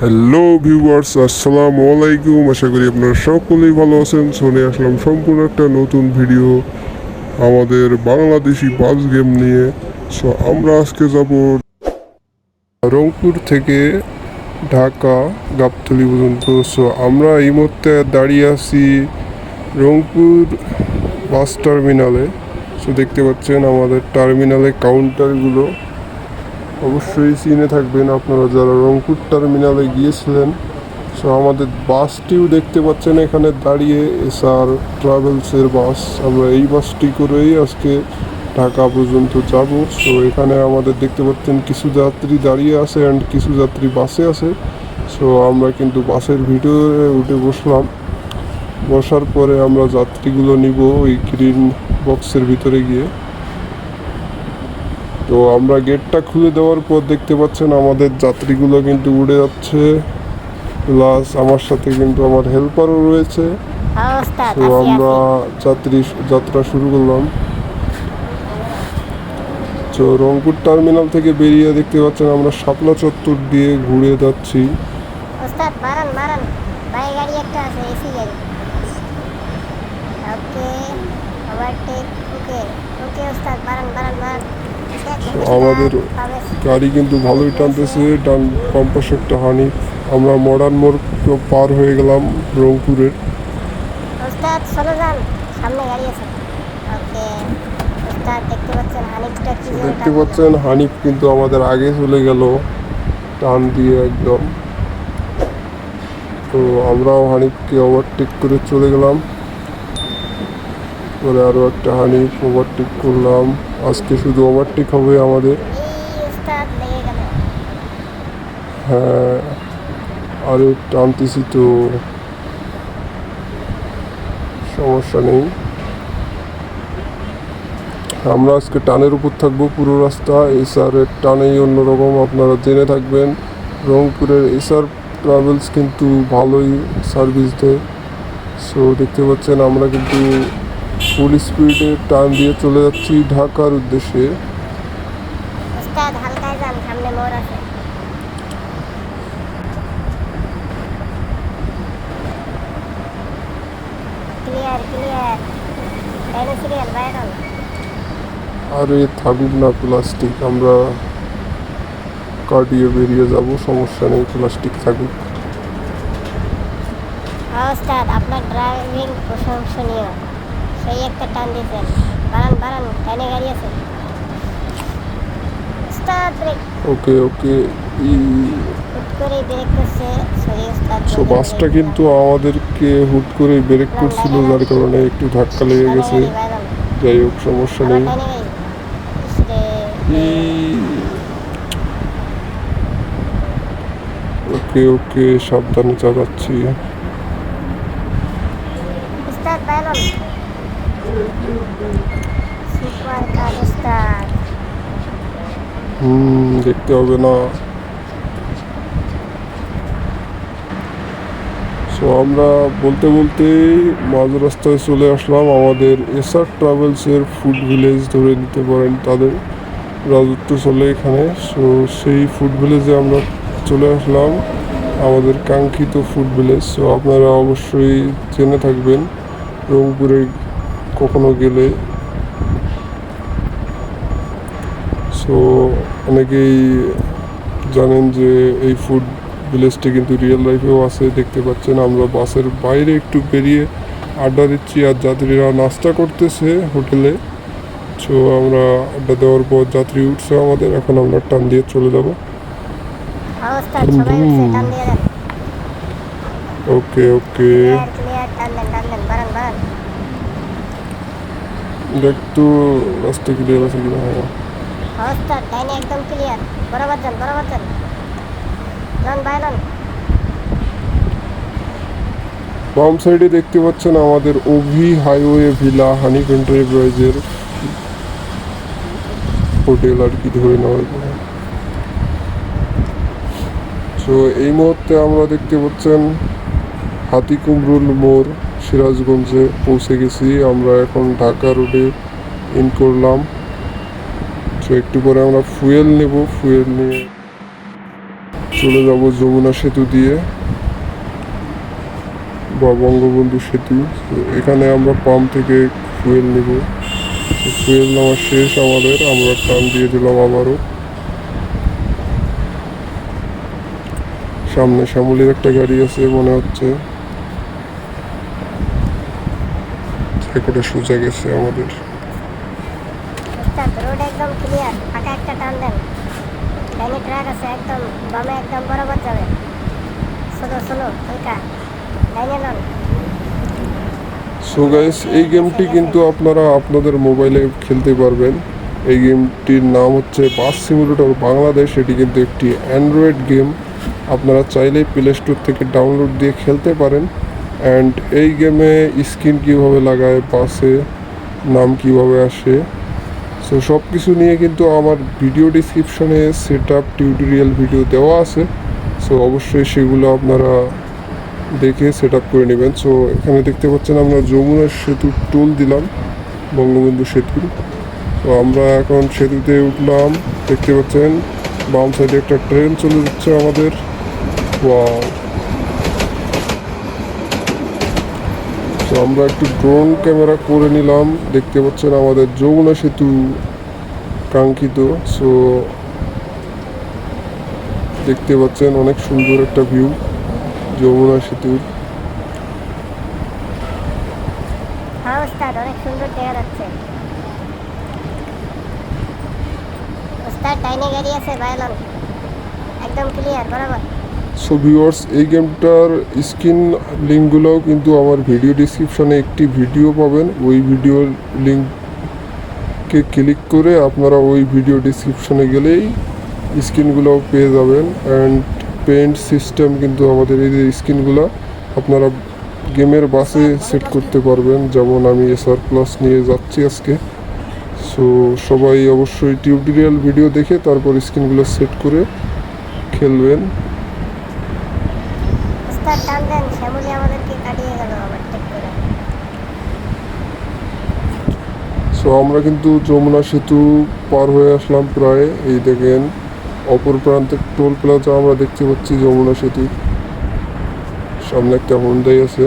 Hello viewers আসসালামু আলাইকুম আশা করি আপনারা সকলেই ভালো আছেন। শুনে আসলাম সম্পূর্ণ একটা নতুন ভিডিও আমাদের বাংলাদেশি বাস গেম নিয়ে। সো আমরা আজকে যাব রংপুর থেকে ঢাকা, গাবতলি পর্যন্ত। সো আমরা এই মুহূর্তে দাঁড়িয়ে আছি রংপুর বাস টার্মিনালে। সো দেখতে পাচ্ছেন আমাদের টার্মিনালে কাউন্টারগুলো। অবশ্যই চিনে থাকবেন আপনারা যারা রংপুর টার্মিনালে গিয়েছিলেন। সো আমাদের বাসটিও দেখতে পাচ্ছেন এখানে দাঁড়িয়ে এসআর ট্রাভেলসের বাস। আমরা এই বাসটি করেই আজকে ঢাকা পর্যন্ত যাব। সো এখানে আমাদের দেখতে পাচ্ছেন কিছু যাত্রী দাঁড়িয়ে আছে অ্যান্ড কিছু যাত্রী বাসে আছে। সো আমরা কিন্তু বাসের ভিডিও উঠে বসলাম। বসার পরে আমরা যাত্রীগুলো নিব ওই গ্রিন বক্সের ভিতরে গিয়ে। তো আমরা গেটটা খুলে দেওয়ার পর দেখতে পাচ্ছেন আমাদের যাত্রীগুলো কিন্তু উড়ে যাচ্ছে। প্লাস আমার সাথে কিন্তু আমার হেল্পারও রয়েছে। তো আমরা যাত্রী যাত্রা শুরু করলাম। তো রংপুর টার্মিনাল থেকে বেরিয়ে দেখতে পাচ্ছেন আমরা শাপলা চত্বর দিয়ে ঘুরে যাচ্ছি। ওস্তাদ বারান বাই গাড়ি একটা আছে এসি গাড়ি। ওকে ওভারটেক ওকে ওকে ওস্তাদ বারান বারান বারান তো আমাদের গাড়ি কিন্তু ভালোই টানতেছে ডান বাম পাশে একটা হানি। আমরা মডার্ন মোড় পার হয়ে গেলাম রংপুরের। ওস্তাদ চলে যান। সামনে গাড়ি আছে। ওকে ওস্তাদ দেখতে পাচ্ছেন হানিফটা কি দেখতে পাচ্ছেন হানিফ কিন্তু আমাদের আগে চলে গেল টান দিয়ে একদম। তো আমরাও হানিফকে ওভারটেক করে চলে গেলাম। পরে আরও একটা হানিফ ওভারটেক করলাম। আজকে শুধু ওভারটেক হবে আমাদের। হ্যাঁ আরে টানতেছি তো। সমস্যা নেই। আমরা আজকে টানের উপর থাকব পুরো রাস্তা। এসআরের টানেই অন্যরকম, আপনারা জেনে থাকবেন। রংপুরের এসআর ট্রাভেলস কিন্তু ভালোই সার্ভিস দেয়। সো দেখতে পাচ্ছেন, আমরা কিন্তু ফুল স্পিডে টান দিয়ে চলে যাচ্ছি ঢাকার উদ্দেশ্যে। আরে থাকুক না প্লাস্টিক আমরা কাটিয়ে বেরিয়ে যাব সমস্যা নেই প্লাস্টিক থাকুক। ওস্তাদ আপনার ড্রাইভিং প্রশংসনীয়। সেই একটা টান দিয়েছেন। বারান বারান ডাইনে গাড়ি আছে। ওকে ওকে সো বাসটা কিন্তু আমাদেরকে হুট করে ব্রেক করছিল যার কারণে একটু ধাক্কা লেগে গেছে। যাই হোক সমস্যা নেই। ওকে ওকে সাবধানে চালাচ্ছি উস্তাদ বাইলন সুপার কার উস্তাদ হুম দেখতে হবে না সো আমরা বলতে বলতেই মাঝ রাস্তায় চলে আসলাম আমাদের এসআর ট্রাভেলসের ফুড ভিলেজ ধরে নিতে পারেন তাদের রাজত্ব চলে এখানে সো সেই ফুড ভিলেজে আমরা চলে আসলাম আমাদের কাঙ্ক্ষিত ফুড ভিলেজ সো আপনারা অবশ্যই জেনে থাকবেন রংপুরে কখনো গেলে সো অনেকেই জানেন যে এই ফুড ভিলেজটি কিন্তু রিয়েল লাইফেও আছে দেখতে পাচ্ছেন আমরা বাসের বাইরে একটু বেরিয়ে আড্ডা দিচ্ছি আর যাত্রীরা নাস্তা করতেছে হোটেলে। সো আমরা আড্ডা দেওয়ার পর যাত্রী উঠছে আমাদের এখন আমরা টান দিয়ে চলে যাব। ওকে ওকে। বারান একটু রাস্তা ক্লিয়ার আছে কিনা। হ্যাঁ উস্তাদ ডাইনে একদম ক্লিয়ার বরাবর যান বরাবর যান। লন বাইলন বাম সাইডে দেখতে পাচ্ছেন আমাদের ওভি হাইওয়ে ভিলা হানি এন্টারপ্রাইজের হোটেল আর কি ধরে নেওয়া যায়। তো এই মুহূর্তে আমরা দেখতে পাচ্ছেন হাতি কুমরুল মোড়, সিরাজগঞ্জে পৌঁছে গেছি। আমরা এখন ঢাকা রোডে ইন করলাম। তো একটু পরে আমরা ফুয়েল নেব, ফুয়েল নিয়ে চলে যাব যমুনা সেতু দিয়ে, বা বঙ্গবন্ধু সেতু। এখানে আমরা পাম্প থেকে ফুয়েল নেব। ফুয়েল নেওয়া শেষ আমাদের, আমরা টান দিয়ে দিলাম আবারও। সামনে শ্যামলির একটা গাড়ি আছে, মনে হচ্ছে। সোজা গেছে আমাদের। উস্তাদ রোড একদম ক্লিয়ার ফাঁকা একটা টান দেন। ডাইনে ট্রাক আছে একদম, বামে একদম বরাবর যাবে। শোনো শোনো, হালকা ডাইনে নন সো গাইস এই গেমটি কিন্তু আপনারা আপনাদের মোবাইলে খেলতে পারবেন। এই গেমটির নাম হচ্ছে বাস সিমুলেটর বাংলাদেশ এটি কিন্তু একটি অ্যান্ড্রয়েড গেম আপনারা চাইলেই প্লে স্টোর থেকে ডাউনলোড দিয়ে খেলতে পারেন। অ্যান্ড এই গেমে স্ক্রিন কীভাবে লাগায় বাসে নাম কীভাবে আসে সো সব কিছু নিয়ে কিন্তু আমার ভিডিও ডিসক্রিপশনে সেট আপ টিউটোরিয়াল ভিডিও দেওয়া আছে। সো অবশ্যই সেগুলো আপনারা দেখে সেট আপ করে নেবেন। সো এখানে দেখতে পাচ্ছেন আমরা যমুনা সেতু টোল দিলাম, বঙ্গবন্ধু সেতু। তো আমরা এখন সেতুতে উঠলাম, দেখতে পাচ্ছেন বাম সাইডে একটা ট্রেন চলে যাচ্ছে আমাদের। Wow. তো আমরা একটু ড্রোন ক্যামেরা করে নিলাম। দেখতে পাচ্ছেন আমাদের যমুনা সেতু কাঙ্ক্ষিত। সো দেখতে পাচ্ছেন অনেক সুন্দর একটা ভিউ যমুনা সেতুর। অনেক সুন্দর দেখা গাড়ি আছে বায়ালন একদম ক্লিয়ার বরাবর। সো ভিউয়ার্স এই গেমটার স্ক্রিন লিঙ্কগুলোও কিন্তু আমার ভিডিও ডিসক্রিপশনে একটি ভিডিও পাবেন। ওই ভিডিওর লিঙ্ককে ক্লিক করে আপনারা ওই ভিডিও ডিসক্রিপশনে গেলেই স্ক্রিনগুলো পেয়ে যাবেন। অ্যান্ড পেন্ট সিস্টেম কিন্তু আমাদের এই যে স্ক্রিনগুলো আপনারা গেমের বাসে সেট করতে পারবেন। যেমন আমি এসআর প্লাস নিয়ে যাচ্ছি আজকে। সো সবাই অবশ্যই টিউটোরিয়াল ভিডিও দেখে তারপর স্ক্রিনগুলো সেট করে খেলবেন। সো আমরা কিন্তু যমুনা সেতু পার হয়ে আসলাম প্রায়। এই দেখেন, অপর প্রান্তে টোল প্লাজা আমরা দেখতে পাচ্ছি যমুনা সেতু সামনে একটা হন্ডাই আছে।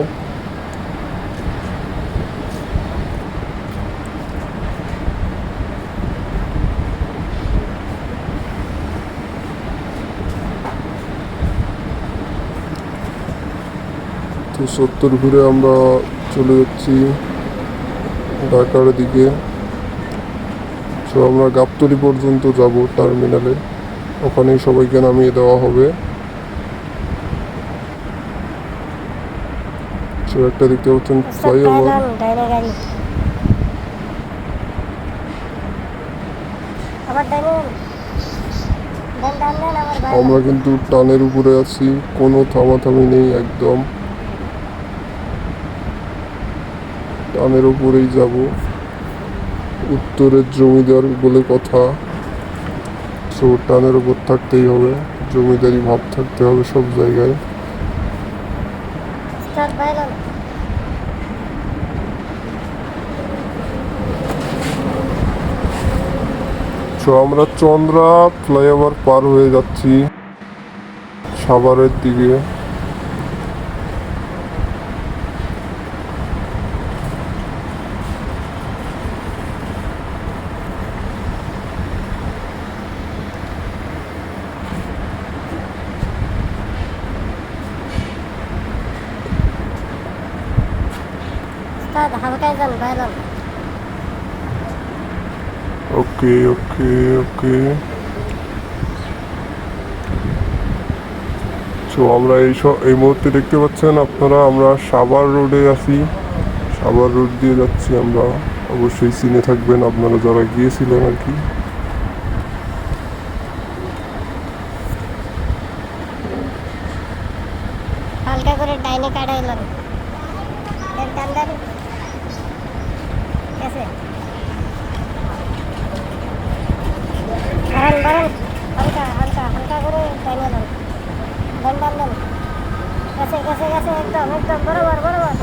তো সত্তর ঘুরে আমরা চলে যাচ্ছি ঢাকার দিকে। তো আমরা গাবতলি পর্যন্ত যাব টার্মিনালে। ওখানেই সবাইকে নামিয়ে দেওয়া হবে। তো একটা দেখতে পাচ্ছেন ফ্লাইওভার। আমরা কিন্তু টানের উপরে আছি কোনো থামাথামি নেই একদম। টানের উপরেই যাব। উত্তরের জমিদার বলে কথা। সো টানের উপর থাকতেই হবে। জমিদারি ভাব থাকতে হবে সব জায়গায়। আমরা চন্দ্রা ফ্লাইওভার পার হয়ে যাচ্ছি। সাভারের দিকে। হালকায় যান বায়ালন ওকে ওকে ওকে সো আমরা এই এই মুহূর্তে দেখতে পাচ্ছেন আপনারা, আমরা সাভার রোডে আছি। সাভার রোড দিয়ে যাচ্ছি আমরা। অবশ্যই চিনে থাকবেন আপনারা যারা গিয়েছিলেন আর কি হালকা করে ডাইনে কাটাইলেন দেন টান দেন ঠিক আছে হালকা হালকা হালকা করে দেন গেছে গেছে গেছে, একদম একদম, বরাবর বরাবর।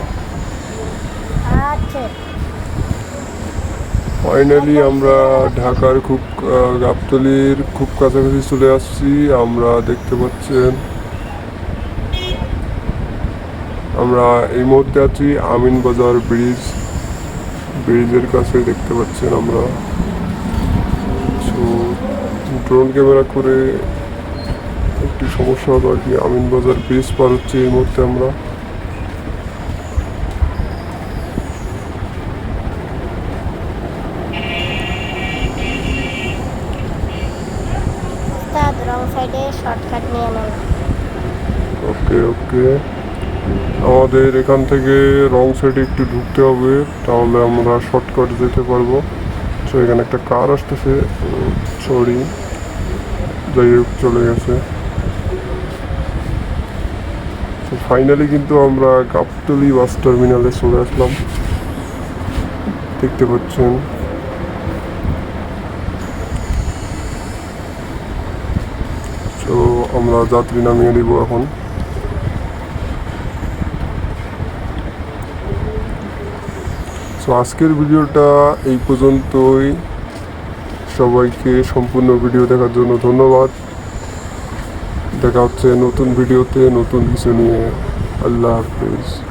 আচ্ছা। ফাইনালি আমরা ঢাকার খুব গাবতলির খুব কাছাকাছি চলে আসছি। আমরা দেখতে পাচ্ছেন, আমরা এই মুহূর্তে আছি আমিন বাজার ব্রিজ। ব্রিজের কাছে দেখতে পাচ্ছেন আমরা। ড্রোন ক্যামেরা করে একটি সমস্যা হলো আর কি আমিন বাজার ব্রিজ পার হচ্ছে এই মুহূর্তে আমরা। ওকে ওকে। আমাদের এখান থেকে রং সাইডে একটু ঢুকতে হবে তাহলে আমরা শর্টকাট যেতে পারব। তো এখানে একটা কার আসতেছে। সরি চলে গেছে। তো ফাইনালি কিন্তু আমরা গাবতলি বাস টার্মিনালে চলে আসলাম। দেখতে পাচ্ছেন। তো আমরা যাত্রী নামিয়ে দিব এখন। তো আজকের ভিডিওটা এই পর্যন্তই। সবাইকে সম্পূর্ণ ভিডিও দেখার জন্য ধন্যবাদ। দেখা হচ্ছে নতুন ভিডিওতে, নতুন কিছু নিয়ে। আল্লাহ হাফিজ।